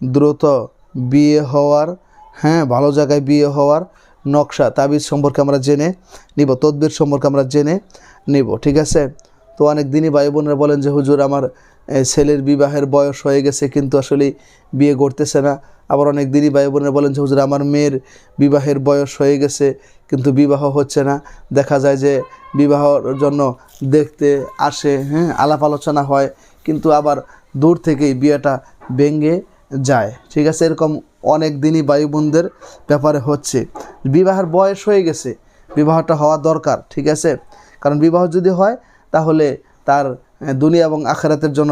দ্রুত বিয়ে হওয়ার হ্যাঁ ভালো জায়গায় বিয়ে হওয়ার নকশা, তাবিজ সম্পর্কে আমরা জেনে নিব, তদবির সম্পর্কে আমরা জেনে নিব, ঠিক আছে? তো অনেক দিনই ভাই বোনেরা বলেন যে, হুজুর, আমার ছেলের বিবাহের বয়স হয়ে গেছে, কিন্তু আসলে বিয়ে করতেছে না। আবার অনেক দিনই ভাই বোনেরা বলেন যে, হুজুর, আমার মেয়ের বিবাহের বয়স হয়ে গেছে, কিন্তু বিবাহ হচ্ছে না। দেখা যায় যে, বিবাহর জন্য দেখতে আসে হ্যাঁ আলাপ আলোচনা হয়, কিন্তু আবার দূর থেকেই বিয়েটা ভেঙে যায়। ঠিক আছে, এরকম অনেক দিনই ভাই বোনদের ব্যাপারে হচ্ছে। বিবাহের বয়স হয়ে গেছে, বিবাহটা হওয়া দরকার, ঠিক আছে? কারণ বিবাহ যদি হয়, তাহলে তার দুনিয়া এবং আখেরাতের জন্য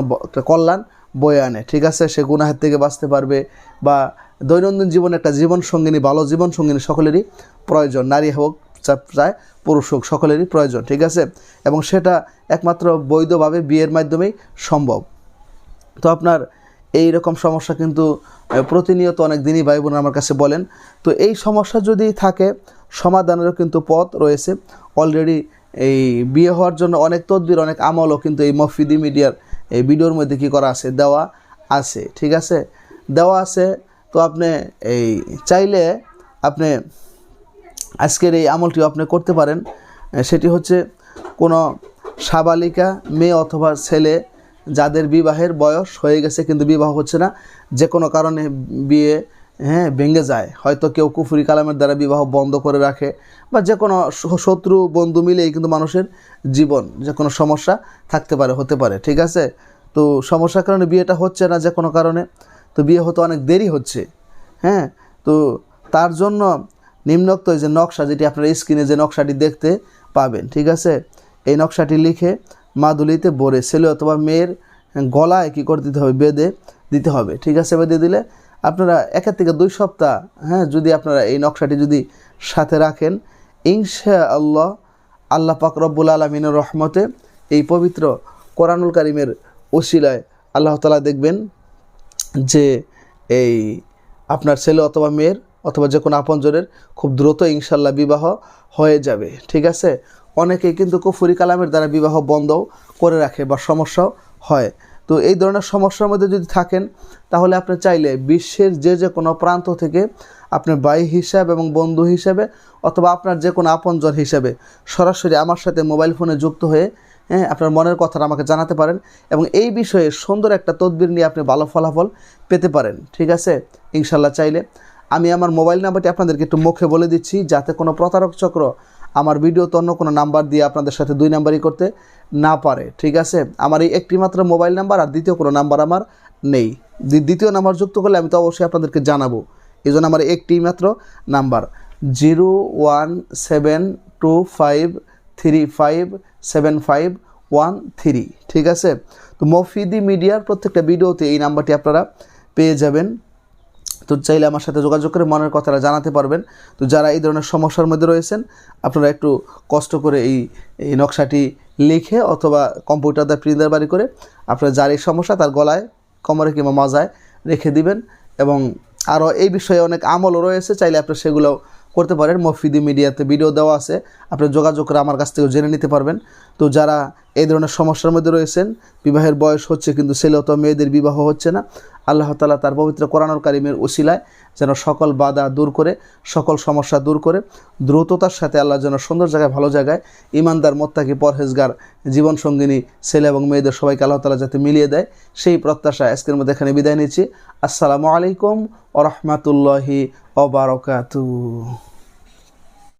কল্যাণ বয়ে আনে, ঠিক আছে? সে গুনাহের থেকে বাঁচতে পারবে বা দৈনন্দিন জীবনে একটা জীবন সঙ্গিনী, ভালো জীবন সঙ্গিনী সকলেরই প্রয়োজন। নারী হোক চায়, পুরুষ হোক, সকলেরই প্রয়োজন, ঠিক আছে? এবং সেটা একমাত্র বৈধভাবে বিয়ের মাধ্যমেই সম্ভব। তো আপনার এই রকম সমস্যা কিন্তু প্রতিনিয়ত অনেক দিনই ভাই বোন আমার কাছে বলেন। তো এই সমস্যা যদি থাকে, সমাধানেরও কিন্তু পথ রয়েছে। অলরেডি এই বিয়ে হওয়ার জন্য অনেক তদবির, অনেক আমলও কিন্তু এই মফিদি মিডিয়ার এই ভিডিওর মধ্যে কী করা আছে, দেওয়া আছে, ঠিক আছে? দেওয়া আছে। তো আপনি এই চাইলে আপনি আজকের এই আমলটিও আপনি করতে পারেন। সেটি হচ্ছে কোনো সাবালিকা, মেয়ে অথবা ছেলে যাদের বিবাহের বয়স হয়ে গেছে কিন্তু বিবাহ হচ্ছে না যে কোনো কারণে বিয়ে হ্যাঁ ভেঙে যায়। হয়তো কেউ কুফুরি কালামের দ্বারা বিবাহ বন্ধ করে রাখে বা যে কোনো শত্রু, বন্ধু মিলেই কিন্তু মানুষের জীবন যে কোনো সমস্যা থাকতে পারে, হতে পারে, ঠিক আছে? তো সমস্যার কারণে বিয়েটা হচ্ছে না যে কোনো কারণে। তো বিয়ে হতে অনেক দেরি হচ্ছে হ্যাঁ? তো তার জন্য নিম্নোক্ত যে নকশা, যেটি আপনার স্ক্রিনে যে নকশাটি দেখতে পাবেন, ঠিক আছে? এই নকশাটি লিখে মাদুলিতে বরে, ছেলে অথবা মেয়ের গলায় কী করে দিতে হবে? বেঁধে দিতে হবে। ঠিক আছে, বেঁধে দিলে আপনারা একের থেকে দুই সপ্তাহ হ্যাঁ যদি আপনারা এই নকশাটি যদি সাথে রাখেন ইনশা আল্লাহ আল্লাহ পাক রব্বুল আলমিনের রহমতে এই পবিত্র কোরআনুল কারিমের ওসিলায় আল্লাহ তালা দেখবেন যে এই আপনার ছেলে অথবা মেয়ের অথবা যে কোনো আপনজনের খুব দ্রুত ইনশাল্লাহ বিবাহ হয়ে যাবে। ঠিক আছে? অনেকেই কিন্তু কুফুরি কালামের দ্বারা বিবাহ বন্ধ করে রাখে বা সমস্যাও হয়। তো এই ধরনের সমস্যার মধ্যে যদি থাকেন, তাহলে আপনি চাইলে বিশ্বের যে যে কোনো প্রান্ত থেকে আপনার ভাই হিসাব এবং বন্ধু হিসাবে অথবা আপনার যে কোনো আপনজন হিসাবে সরাসরি আমার সাথে মোবাইল ফোনে যুক্ত হয়ে হ্যাঁ আপনার মনের কথাটা আমাকে জানাতে পারেন এবং এই বিষয়ে সুন্দর একটা তদবির নিয়ে আপনি ভালো ফলাফল পেতে পারেন। ঠিক আছে? ইনশাল্লাহ চাইলে। আমি আমার মোবাইল নাম্বারটি আপনাদেরকে একটু মুখে বলে দিচ্ছি, যাতে কোনো প্রতারক চক্র আমার ভিডিওতে অন্য কোনো নাম্বার দিয়ে আপনাদের সাথে দুই নাম্বারই করতে না পারে, ঠিক আছে? আমার এই একটি মাত্র মোবাইল নাম্বার আর দ্বিতীয় কোনো নাম্বার আমার নেই। দ্বি- দ্বিতীয় নাম্বার যুক্ত করলে আমি তো অবশ্যই আপনাদেরকে জানাব। এই জন্য আমার একটি মাত্র number zero one seven two five three five seven five one three, ঠিক আছে? তো মফিদি মিডিয়ার প্রত্যেকটা ভিডিওতে এই নাম্বারটি আপনারা পেয়ে যাবেন। তো চাইলে আমার সাথে যোগাযোগ করে মনের কথাটা জানাতে পারবেন। তো যারা এই ধরনের সমস্যার মধ্যে রয়েছেন, আপনারা একটু কষ্ট করে এই এই নকশাটি লিখে অথবা কম্পিউটার দিয়ে প্রিন্টার বাড়ি করে আপনার যার এই সমস্যা তার গলায়, কোমরে কিংবা মাজায় রেখে দিবেন এবং আরও এই বিষয়ে অনেক আমলও রয়েছে, চাইলে আপনি সেগুলো করতে পারেন। মফিদি মিডিয়াতে ভিডিও দেওয়া আছে আপনি যোগাযোগ করে আমার কাছ থেকেও জেনে নিতে পারবেন। তো যারা এই ধরনের সমস্যার মধ্যে রয়েছেন। বিবাহের বয়স হচ্ছে কিন্তু ছেলে অথবা মেয়েদের বিবাহ হচ্ছে না। আল্লাহ তালা তার পবিত্র কোরআনুল কারিমের উসিলায় যেন সকল বাধা দূর করে, সকল সমস্যা দূর করে, দ্রুততার সাথে আল্লাহ যেন সুন্দর জায়গায়, ভালো জায়গায় ইমানদার মোত্তাকি, পরহেজগার জীবন সঙ্গিনী ছেলে এবং মেয়েদের সবাইকে আল্লাহ তালা যাতে মিলিয়ে দেয়, সেই প্রত্যাশা আজকের মধ্যে এখানে বিদায় নিচ্ছি। আসসালামু আলাইকুম ও রহমতুল্লাহি ওবারকাতু